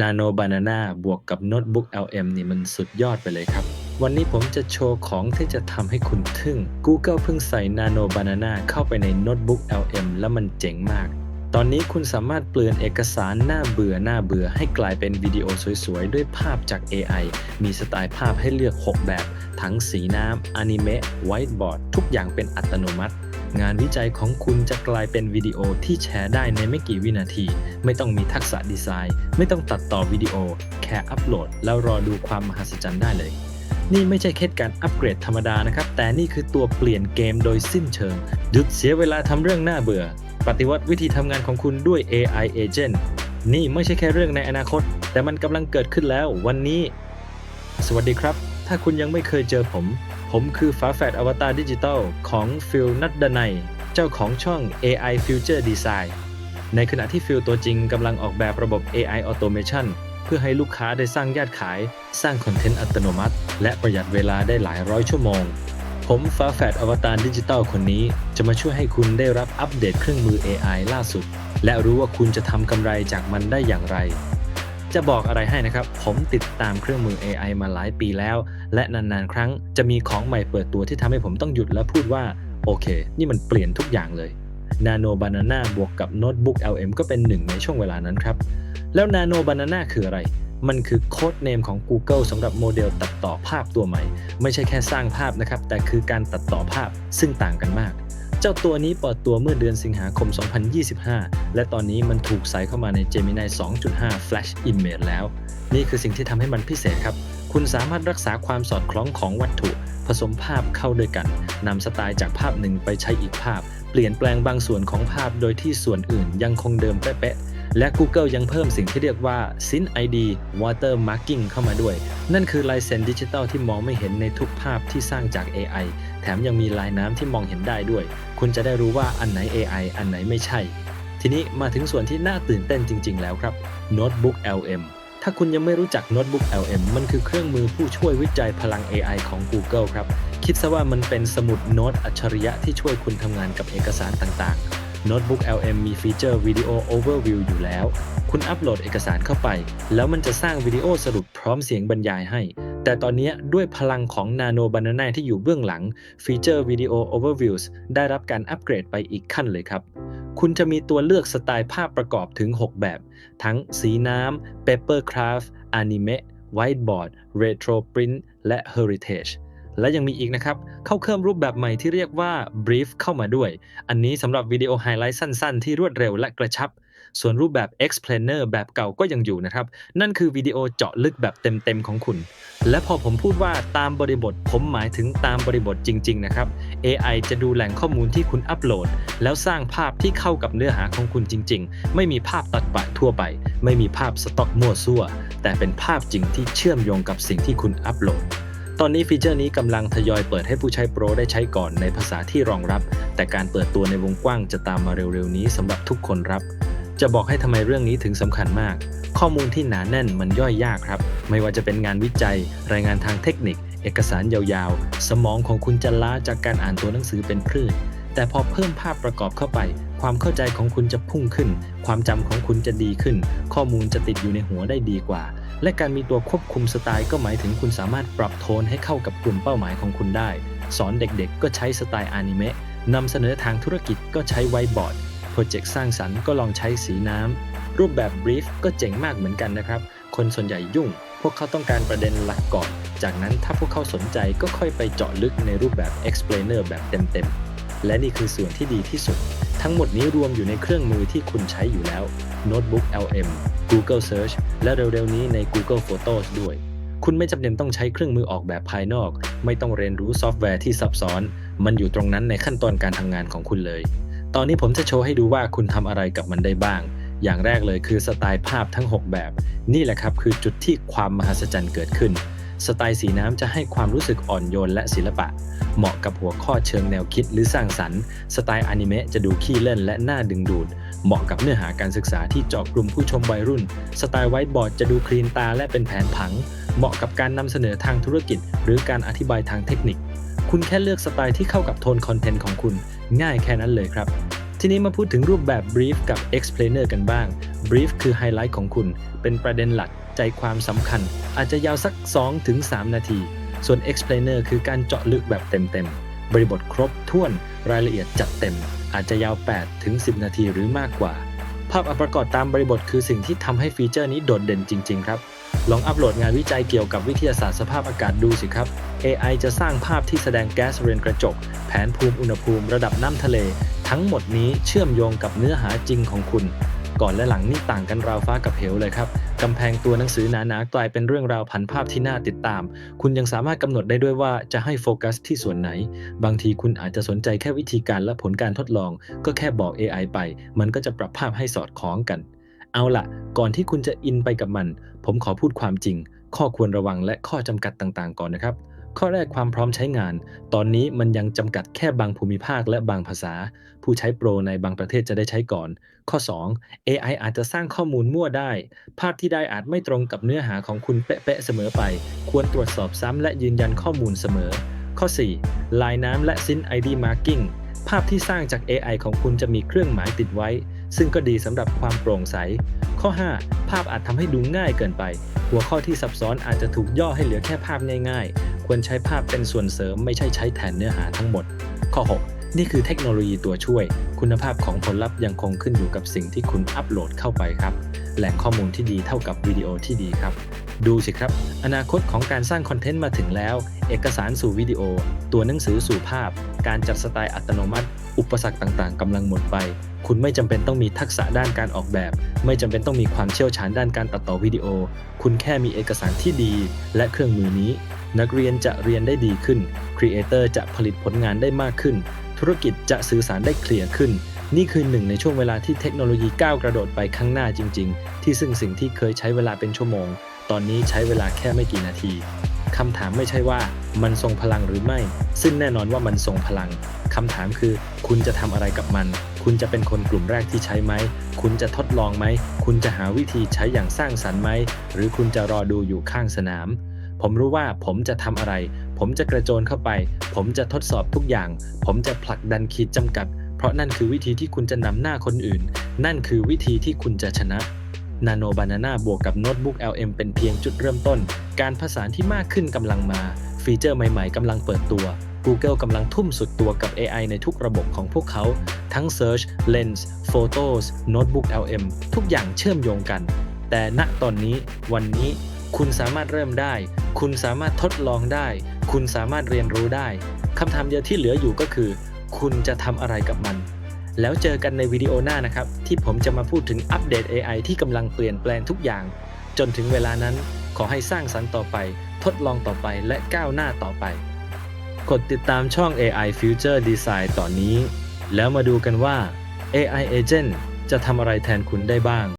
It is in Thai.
Nano Banana บวกกับโน้ตบุ๊ก LM นี่มันสุดยอดไปเลยครับ วันนี้ผมจะโชว์ของที่จะทำให้คุณทึ่ง Google เพิ่งใส่ Nano Banana เข้าไปในโน้ตบุ๊ก LM แล้วมันเจ๋งมาก ตอนนี้คุณสามารถเปลี่ยนเอกสารหน้าเบื่อหน้าเบื่อให้กลายเป็นวิดีโอสวยๆ ด้วยภาพจาก AI มีสไตล์ภาพให้เลือก 6 แบบ ทั้งสีน้ำอนิเมะไวท์บอร์ดทุกอย่างเป็นอัตโนมัติ งานวิจัยของคุณจะกลายเป็นวิดีโอที่แชร์ได้ในไม่กี่วินาที ไม่ต้องมีทักษะดีไซน์ ไม่ต้องตัดต่อวิดีโอ แค่อัปโหลด แล้วรอดูความมหัศจรรย์ได้เลย นี่ไม่ใช่แค่การอัปเกรดธรรมดานะครับ แต่นี่คือตัวเปลี่ยนเกมโดยสิ้นเชิง หยุดเสียเวลาทำเรื่องน่าเบื่อ ปฏิวัติวิธีทำงานของคุณด้วย AI Agent นี่ไม่ใช่แค่เรื่องในอนาคต แต่มันกำลังเกิดขึ้นแล้ววันนี้ สวัสดีครับ ถ้าคุณยังไม่เคยเจอผม ผมคือฝาแฝดอวตารดิจิทัลของฟิลนัดดนัย เจ้าของช่อง AI Future Design ในขณะที่ฟิลตัวจริงกำลังออกแบบระบบ AI Automation เพื่อให้ลูกค้าได้สร้างยอดขาย สร้างคอนเทนต์อัตโนมัติ และประหยัดเวลาได้หลายร้อยชั่วโมง ผมฟ้าแฝดอวตารดิจิทัลคนนี้ จะมาช่วยให้คุณได้รับอัปเดตเครื่องมือ AI ล่าสุด และรู้ว่าคุณจะทำกำไรจากมันได้อย่างไร จะบอกอะไรให้นะครับ ผมติดตามเครื่องมือ AI มาหลายปีแล้ว และนานๆ ครั้งจะมีของใหม่เปิดตัวที่ทำให้ผมต้องหยุดและพูดว่า โอเค นี่มันเปลี่ยนทุกอย่างเลย Nano Banana บวกกับโน้ตบุ๊ก LM ก็เป็นหนึ่งในช่วงเวลานั้นครับ แล้ว Nano Banana คืออะไร มันคือโค้ดเนมของ Google สำหรับโมเดลตัดต่อภาพตัวใหม่ ไม่ใช่แค่สร้างภาพนะครับ แต่คือการตัดต่อภาพซึ่งต่างกันมาก เจ้าตัวนี้เปิดตัวเมื่อเดือนสิงหาคม 2025 และตอนนี้มันถูกใส่เข้ามาใน Gemini 2.5 Flash Image แล้ว นี่คือสิ่งที่ทำให้มันพิเศษครับ คุณสามารถรักษาความสอดคล้องของวัตถุ ผสมภาพเข้าด้วยกันนำสไตล์จากภาพหนึ่งไปใช้อีกภาพ เปลี่ยนแปลงบางส่วนของภาพโดยที่ส่วนอื่นยังคงเดิมเป๊ะๆ และ Google ยังเพิ่มสิ่งที่เรียกว่า Syn ID Watermarking เข้ามาด้วย นั่นคือลายเซ็นดิจิทัลที่มองไม่เห็นในทุกภาพที่สร้างจาก AI แถมยังมีลายน้ำที่มองเห็นได้ด้วย คุณจะได้รู้ว่าอันไหน AI อันไหนไม่ใช่ ทีนี้มาถึงส่วนที่น่าตื่นเต้นจริง ๆ แล้วครับ Notebook LM ถ้าคุณยังไม่รู้จัก Notebook LM มันคือเครื่องมือผู้ช่วยวิจัยพลัง AI ของ Google ครับ คิดซะว่ามันเป็นสมุดโน้ตอัจฉริยะที่ช่วยคุณทำงานกับเอกสารต่างๆ Notebook LM มีฟีเจอร์ Video Overview อยู่แล้ว คุณอัปโหลดเอกสารเข้าไป แล้วมันจะสร้างวิดีโอสรุปพร้อมเสียงบรรยายให้ แต่ตอนนี้ด้วยพลังของ Nano Banana ที่อยู่เบื้องหลัง ฟีเจอร์ Video Overviews ได้รับการอัปเกรดไปอีกขั้นเลยครับ คุณจะมีตัวเลือกสไตล์ภาพประกอบถึง 6 แบบ ทั้งสีน้ำ Papercraft Anime Whiteboard Retro Print และ Heritage และยังมีอีกนะครับ เข้าเครื่องรูปแบบใหม่ที่เรียกว่า Brief เข้ามาด้วย อันนี้สำหรับวิดีโอไฮไลท์สั้นๆ ที่รวดเร็วและกระชับ ส่วนรูปแบบ Explainer แบบเก่าก็ยังอยู่นะครับ นั่นคือวิดีโอเจาะลึกแบบเต็มๆของคุณ และพอผมพูดว่าตามบริบท ผมหมายถึงตามบริบทจริง ๆ นะครับ AI จะดูแหล่งข้อมูลที่คุณอัปโหลด แล้วสร้างภาพที่เข้ากับเนื้อหาของคุณจริง ๆ ไม่มีภาพตัดปะทั่วไป ไม่มีภาพสต็อกมั่วซั่ว แต่เป็นภาพจริงที่เชื่อมโยงกับสิ่งที่คุณอัปโหลด ตอนนี้ฟีเจอร์นี้กำลังทยอยเปิดให้ผู้ใช้โปรได้ใช้ก่อนในภาษาที่รองรับ แต่การเปิดตัวในวงกว้างจะตามมาเร็วๆนี้สำหรับทุกคนรับ จะบอกให้ทำไมเรื่องนี้ถึงสำคัญมาก ข้อมูลที่หนาแน่นมันย่อยยากครับ ไม่ว่าจะเป็นงานวิจัย รายงานทางเทคนิค เอกสารยาวๆ สมองของคุณจะล้าจากการอ่านตัวหนังสือเป็นพืชแต่พอเพิ่มภาพประกอบเข้าไป ความเข้าใจของคุณจะพุ่งขึ้น ความจำของคุณจะดีขึ้น ข้อมูลจะติดอยู่ในหัวได้ดีกว่า และการมีตัวควบคุมสไตล์ก็หมายถึงคุณสามารถปรับโทนให้เข้ากับกลุ่มเป้าหมายของคุณได้ สอนเด็กๆ ก็ใช้สไตล์อนิเมะนำเสนอทางธุรกิจก็ใช้ไวบอร์ดโปรเจกต์สร้างสรรค์ก็ลองใช้สีน้ำ รูปแบบ brief ก็เจ๋งมากเหมือนกันนะครับ คนส่วนใหญ่ยุ่ง พวกเขาต้องการประเด็นหลักก่อน จากนั้นถ้าพวกเขาสนใจก็ค่อยไปเจาะลึกในรูปแบบ explainer แบบเต็มๆ และนี่คือส่วนที่ดีที่สุด ทั้งหมดนี้รวมอยู่ในเครื่องมือที่คุณใช้อยู่แล้ว Notebook LM Google Search และเร็วๆนี้ใน Google Photos ด้วย คุณไม่จำเป็นต้องใช้เครื่องมือออกแบบภายนอก ไม่ต้องเรียนรู้ซอฟต์แวร์ที่ซับซ้อน มันอยู่ตรงนั้นในขั้นตอนการทำงานของคุณเลย ตอนนี้ผมจะโชว์ให้ดูว่าคุณทำอะไรกับมันได้บ้าง อย่างแรกเลยคือสไตล์ภาพทั้ง 6 แบบ นี่แหละครับคือจุดที่ความมหัศจรรย์เกิดขึ้นสไตล์สีน้ำจะให้ความรู้สึกอ่อนโยนและศิลปะ เหมาะกับหัวข้อเชิงแนวคิดหรือสร้างสรรค์ สไตล์อนิเมะจะดูขี้เล่นและน่าดึงดูด เหมาะกับเนื้อหาการศึกษาที่เจาะกลุ่มผู้ชมวัยรุ่น สไตล์ไวท์บอร์ดจะดูคลีนตาและเป็นแผนผัง เหมาะกับการนำเสนอทางธุรกิจ หรือการอธิบายทางเทคนิค คุณแค่เลือกสไตล์ที่เข้ากับโทนคอนเทนต์ของคุณ ง่ายแค่นั้นเลยครับ ทีนี้มาพูดถึงรูปแบบ brief กับ explainer กันบ้าง brief คือไฮไลท์ของคุณ เป็นประเด็นหลัก ใจความสำคัญ อาจจะยาวสัก 2-3 นาที ส่วน explainer คือการเจาะลึกแบบเต็มๆบริบทครบถ้วนรายละเอียดจัดเต็ม อาจจะยาว8-10 นาทีหรือมากกว่า ภาพอัปประกอบตามบริบทคือสิ่งที่ทำให้ฟีเจอร์นี้โดดเด่นจริง ๆ ครับ ลองอัปโหลดงานวิจัยเกี่ยวกับวิทยาศาสตร์สภาพอากาศดูสิครับ AI จะสร้างภาพที่แสดงแก๊สเรือนกระจก แผนภูมิอุณหภูมิ ระดับน้ำทะเล ทั้งหมดนี้เชื่อมโยงกับเนื้อหาจริงของคุณ ก่อนและหลังนี่ต่างกันราวฟ้ากับเหวเลยครับกำแพงตัวหนังสือหนาๆกลายเป็นเรื่องราวผันภาพที่น่าติดตาม คุณยังสามารถกำหนดได้ด้วยว่าจะให้โฟกัสที่ส่วนไหน บางทีคุณอาจจะสนใจแค่วิธีการและผลการทดลอง ก็แค่บอก AI ไป มันก็จะปรับภาพให้สอดคล้องกัน เอาล่ะก่อนที่คุณจะอินไปกับมัน ผมขอพูดความจริง ข้อควรระวังและข้อจำกัดต่างๆ ก่อนนะครับข้อแรกความพร้อมใช้งาน ตอนนี้มันยังจำกัดแค่บางภูมิภาคและบางภาษา ผู้ใช้โปรในบางประเทศจะได้ใช้ก่อน ข้อ 2 AI อาจจะสร้างข้อมูลมั่วได้ ภาพที่ได้อาจไม่ตรงกับเนื้อหาของคุณเป๊ะๆเสมอไป ควรตรวจสอบซ้ำและยืนยันข้อมูลเสมอ ข้อ 4 ลายน้ำและซิน ID Marking ภาพที่สร้างจาก AI ของคุณจะมีเครื่องหมายติดไว้ ซึ่งก็ดีสำหรับความโปร่งใส ข้อ 5 ภาพอาจทำให้ดูง่ายเกินไป หัวข้อที่ซับซ้อนอาจจะถูกย่อให้เหลือแค่ภาพง่าย ๆ ควรใช้ภาพเป็นส่วนเสริมไม่ใช่ใช้แทนเนื้อหาทั้งหมด ข้อ 6 นี่คือเทคโนโลยีตัวช่วย คุณภาพของผลลัพธ์ยังคงขึ้นอยู่กับสิ่งที่คุณอัปโหลดเข้าไปครับ แหล่งข้อมูลที่ดีเท่ากับวิดีโอที่ดีครับ ดูสิครับ อนาคตของการสร้างคอนเทนต์มาถึงแล้ว เอกสารสู่วิดีโอ ตัวหนังสือสู่ภาพ การจัดสไตล์อัตโนมัติ อุปสรรคต่างๆกำลังหมดไป คุณไม่จำเป็นต้องมีทักษะด้านการออกแบบ ไม่จำเป็นต้องมีความเชี่ยวชาญด้านการตัดต่อวิดีโอ คุณแค่มีเอกสารที่ดี และเครื่องมือนี้ นักเรียนจะเรียนได้ดีขึ้นครีเอเตอร์จะผลิตผลงานได้มากขึ้น ธุรกิจจะสื่อสารได้เคลียร์ขึ้น นี่คือหนึ่งในช่วงเวลาที่เทคโนโลยีก้าวกระโดดไปข้างหน้าจริง ๆ ที่ซึ่งสิ่งที่เคยใช้เวลาเป็นชั่วโมง ตอนนี้ใช้เวลาแค่ไม่กี่นาทีคำถามไม่ใช่ว่ามันทรงพลังหรือไม่ ซึ่งแน่นอนว่ามันทรงพลังคำถามคือ คุณจะทำอะไรกับมัน คุณจะเป็นคนกลุ่มแรกที่ใช้ไหม คุณจะทดลองไหม คุณจะหาวิธีใช้อย่างสร้างสรรค์ไหม หรือคุณจะรอดูอยู่ข้างสนาม ผมรู้ว่าผมจะทำอะไร ผมจะกระโจนเข้าไป ผมจะทดสอบทุกอย่าง ผมจะผลักดันขีดจำกัด เพราะนั่นคือวิธีที่คุณจะนำหน้าคนอื่น นั่นคือวิธีที่คุณจะชนะ Nano Banana บวกกับโน้ตบุ๊ก LM เป็นเพียงจุดเริ่มต้น การผสานที่มากขึ้นกำลังมา ฟีเจอร์ใหม่ๆกำลังเปิดตัว Google กำลังทุ่มสุดตัวกับ AI ในทุกระบบของพวกเขา ทั้ง Search Lens Photos Notebook LM ทุกอย่างเชื่อมโยงกัน แต่ณตอนนี้ วันนี้ คุณสามารถเริ่มได้ คุณสามารถทดลองได้ คุณสามารถเรียนรู้ได้คำถามเดียวที่เหลืออยู่ก็คือ คุณจะทำอะไรกับมัน แล้วเจอกันในวิดีโอหน้านะครับ ที่ผมจะมาพูดถึงอัปเดต AI ที่กำลังเปลี่ยนแปลงทุกอย่าง จนถึงเวลานั้นขอให้สร้างสรรค์ต่อไป ทดลองต่อไปและก้าวหน้าต่อไป กดติดตามช่อง AI Future Design ตอนนี้ แล้วมาดูกันว่า AI Agent จะทำอะไรแทนคุณได้บ้าง